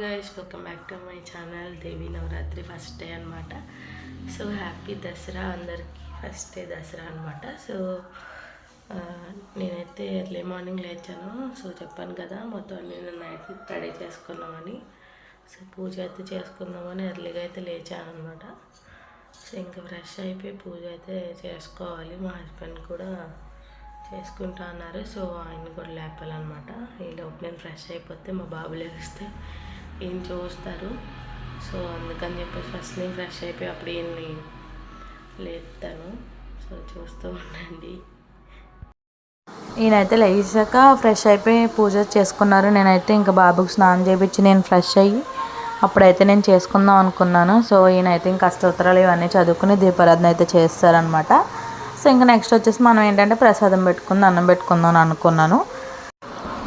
Guys welcome back to my channel Devi Navratri first day అనమాట so happy Dasara అందరికీ first day Dasara అనమాట so నేనైతే early morning లేచాను. So చెప్పాను కదా మొత్తం నేను నైట్ రెడీ చేసుకున్నామని సో పూజ అయితే చేసుకుందామని ఎర్లీగా అయితే లేచాను అనమాట సో ఇంకా ఫ్రెష్ అయిపోయి పూజ అయితే చేసుకోవాలి. మా హస్బెండ్ కూడా చేసుకుంటా అన్నారు. సో ఆయన కూడా లేపాలన్నమాట. లోపు నేను ఫ్రెష్ అయిపోతే మా బాబు లేస్తే ఏం చూస్తారు? సో అందుకని చెప్పేసి ఫస్ట్ నేను ఫ్రెష్ అయిపోయి అప్పుడు ఈయన్ని లేపుతాను సో చూస్తూ ఉండండి. ఈయనైతే లేచాక ఫ్రెష్ అయిపోయి పూజ చేసుకున్నారు. నేనైతే ఇంకా బాబుకి స్నానం చేయించి నేను ఫ్రెష్ అయ్యి అప్పుడైతే నేను చేసుకుందాం అనుకున్నాను. సో ఈయనైతే ఇంకా అష్టోత్తరాలు ఇవన్నీ చదువుకుని దీపారాధన అయితే చేస్తారనమాట సో ఇంకా నెక్స్ట్ వచ్చేసి మనం ఏంటంటే ప్రసాదం పెట్టుకుందాం అన్నం పెట్టుకుందాం అని అనుకున్నాను.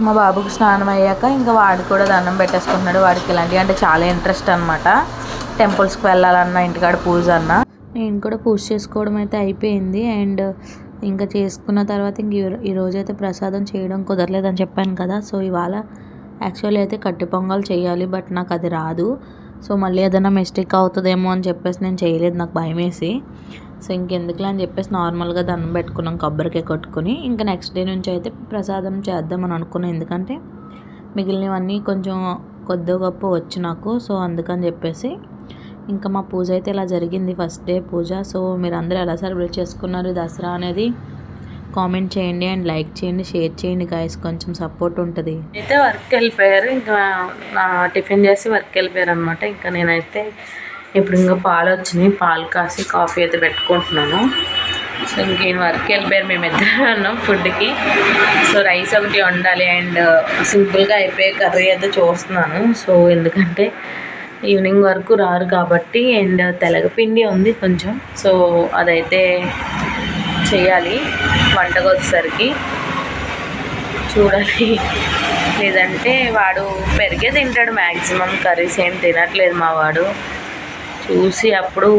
మా బాబుకి స్నానం అయ్యాక ఇంకా వాడు కూడా దండం పెట్టేసుకుంటున్నాడు. వాడికి ఇలాంటివి అంటే చాలా ఇంట్రెస్ట్ అనమాట టెంపుల్స్కి వెళ్ళాలన్నా ఇంటికాడ పూజ అన్నా. నేను కూడా పూజ చేసుకోవడం అయితే అయిపోయింది. అండ్ ఇంకా చేసుకున్న తర్వాత ఇంక ఈ- ఈ అయితే ప్రసాదం చేయడం కుదరలేదని చెప్పాను కదా. సో ఇవాళ యాక్చువల్లీ అయితే కట్టి పొంగల్ చేయాలి బట్ నాకు అది రాదు. సో మళ్ళీ ఏదైనా మిస్టేక్ అవుతుందేమో అని చెప్పేసి నేను చేయలేదు నాకు భయం వేసి సో ఇంకెందుకులే అని చెప్పేసి నార్మల్గా దండం పెట్టుకున్నాం కొబ్బరికాయ కొట్టుకుని. ఇంకా నెక్స్ట్ డే నుంచి అయితే ప్రసాదం చేద్దామని అనుకున్నాను ఎందుకంటే మిగిలినవన్నీ కొంచెం కొద్ది గొప్ప వచ్చు నాకు. సో అందుకని చెప్పేసి ఇంకా మా పూజ అయితే ఇలా జరిగింది ఫస్ట్ డే పూజ. సో మీరు అందరూ ఎలా సెలబ్రేట్ చేసుకున్నారు దసరా అనేది కామెంట్ చేయండి అండ్ లైక్ చేయండి షేర్ చేయండి గాయస్ కొంచెం సపోర్ట్ ఉంటుంది. అయితే వర్క్ వెళ్ళిపోయారు. ఇంకా టిఫిన్ చేసి వర్క్ వెళ్ళిపోయారు అనమాట ఇంకా నేనైతే ఇప్పుడు ఇంకా పాలు వచ్చినాయి. పాలు కాసి కాఫీ అయితే పెట్టుకుంటున్నాను. సో ఇంకేం వర్క్ వెళ్ళిపోయారు మేము ఇద్దరు ఉన్నాం ఫుడ్కి సో రైస్ ఒకటి వండాలి అండ్ సింపుల్గా అయిపోయే కర్రీ అయితే చూస్తున్నాను. సో ఎందుకంటే ఈవినింగ్ వరకు రారు కాబట్టి అండ్ తెలగపిండి ఉంది కొంచెం. సో అదైతే చేయాలి. పండగ వచ్చేసరికి చూడాలి. లేదంటే వాడు పెరిగే తింటాడు మ్యాక్సిమం కర్రీస్ ఏం తినట్లేదు మా వాడు. చూసి అప్పుడు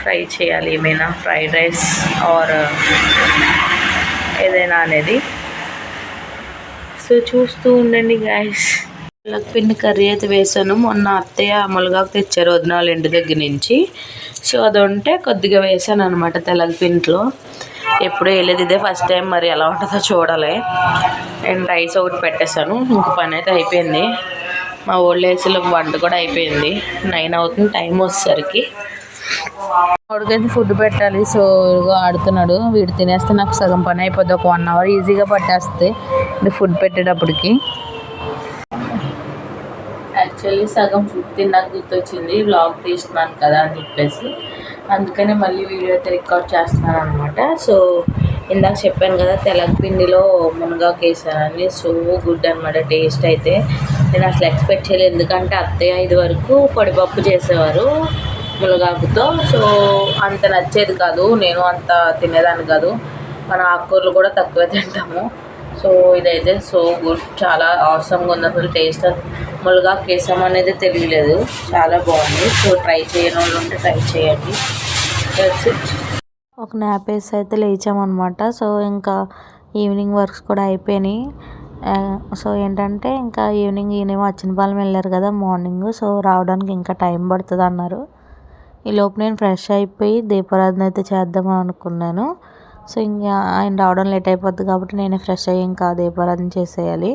ట్రై చేయాలి ఏమైనా ఫ్రైడ్ రైస్ ఆర్ ఏదైనా అనేది. సో చూస్తూ ఉండండి గాయస్. పిండి కర్రీ అయితే వేసాను. మొన్న అత్తయ్య ములగాకు తెచ్చారు వదినాలు ఇంటి దగ్గర నుంచి. సో అది ఉంటే కొద్దిగా వేసాను అనమాట తెలగపిండిలో ఎప్పుడు వెళ్ళేది ఇదే ఫస్ట్ టైం మరి ఎలా ఉంటుందో చూడాలి. అండ్ రైస్ ఒకటి పెట్టేశాను. ఇంక పని అయితే అయిపోయింది. మా ఓల్డ్ ఏజ్లో వంట కూడా అయిపోయింది. నైన్ అవుతుంది టైం వచ్చేసరికి. వాడికైతే ఫుడ్ పెట్టాలి సో ఆడుతున్నాడు. వీడు తినేస్తే నాకు సగం పని అయిపోద్ది. ఒక వన్ అవర్ ఈజీగా పట్టేస్తే ఫుడ్ పెట్టేటప్పటికి. యాక్చువల్లీ సగం ఫుడ్ తిన్నాక గుర్తొచ్చింది. బ్లాగ్ తీస్తున్నాను కదా అని చెప్పేసి. అందుకనే మళ్ళీ వీడియో అయితే రికార్డ్ చేస్తున్నాను అనమాట సో ఇందాక చెప్పాను కదా తెలగపిండిలో మునగాకు వేసానని. సో గుడ్ అనమాట టేస్ట్ అయితే. నేను అసలు ఎక్స్పెక్ట్ చేయలేదు. ఎందుకంటే అత్తయ్య ఇది వరకు పొడిపప్పు చేసేవారు మునగాకుతో. సో అంత నచ్చేది కాదు. నేను అంత తినేదాన్ని కాదు. మన ఆకుకూరలు కూడా తక్కువ తింటాము. సో ఇదైతే సో గుడ్. చాలా అవసరంగా ఉంది. అసలు టేస్ట్ ములుగా కేసం అనేది తెలియలేదు. చాలా బాగుంది. సో ట్రై చేయని వాళ్ళు ఉంటే ట్రై చేయండి. ఒక నాపేస్ వేసి అయితే లేచామన్నమాట. సో ఇంకా ఈవినింగ్ వర్క్స్ కూడా అయిపోయినాయి. సో ఏంటంటే ఇంకా ఈవినింగ్ ఈయనేమో అచ్చినపాలెం వెళ్ళారు కదా మార్నింగ్ సో రావడానికి ఇంకా టైం పడుతుంది అన్నారు. ఈ లోపు నేను ఫ్రెష్ అయిపోయి దీపారాధన అయితే చేద్దామని అనుకున్నాను. సో ఇంకా ఆయన రావడం లేట్ అయిపోద్ది కాబట్టి నేనే ఫ్రెష్ అయ్యి ఇంకా దీపారాధన చేసేయాలి.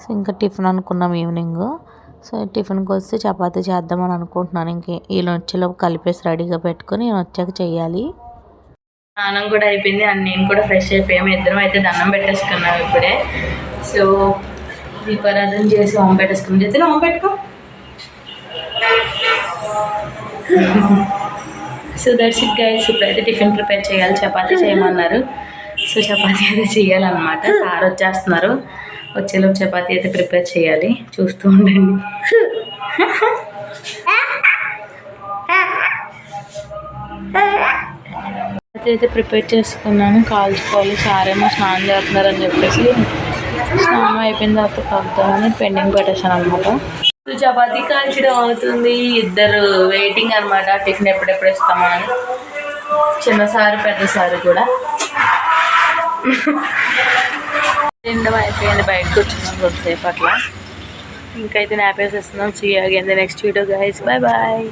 సో ఇంకా టిఫిన్ అనుకున్నాం ఈవినింగ్. సో టిఫిన్కి వస్తే చపాతీ చేద్దామని అనుకుంటున్నాను. ఇంక వీళ్ళు వచ్చేలోపు కలిపేసి రెడీగా పెట్టుకొని నేను వచ్చాక చెయ్యాలి స్నానం కూడా అయిపోయింది. అండ్ నేను కూడా ఫ్రెష్ అయిపోయాము ఇద్దరం అయితే దండం పెట్టేసుకున్నాం ఇప్పుడే. సో దీపారాధన చేసి హోమ్ పెట్టేసుకున్నాం చెప్తే హోమ్ పెట్టుకో. సో దట్స్ ఇట్ గైస్ ఇప్పుడైతే టిఫిన్ ప్రిపేర్ చేయాలి. చపాతీ చేయమన్నారు. సో చపాతీ అయితే చేయాలన్నమాట. సార్ వచ్చేస్తున్నారు. వచ్చేలోపు చపాతీ అయితే ప్రిపేర్ చేయాలి. చూస్తూ ఉండండి. చపాతీ అయితే ప్రిపేర్ చేసుకున్నాను. కాల్చుకోవాలి. సారేమో స్నానం చేస్తున్నారని చెప్పేసి స్నానం అయిపోయిన తర్వాత కలుద్దామని పెండింగ్ పెట్టేశాను అనమాట చపాతీ కాల్చడం అవుతుంది. ఇద్దరు వెయిటింగ్ అనమాట టిఫిన్ ఎప్పుడెప్పుడు ఇస్తామా అని. చిన్న సారు పెద్ద కూడా. తినడం అయిపోయింది బయటకు వచ్చినాం కొద్దిసేపు అట్లా ఇంకైతే నాపేసేస్తున్నాం. See again the next video guys bye bye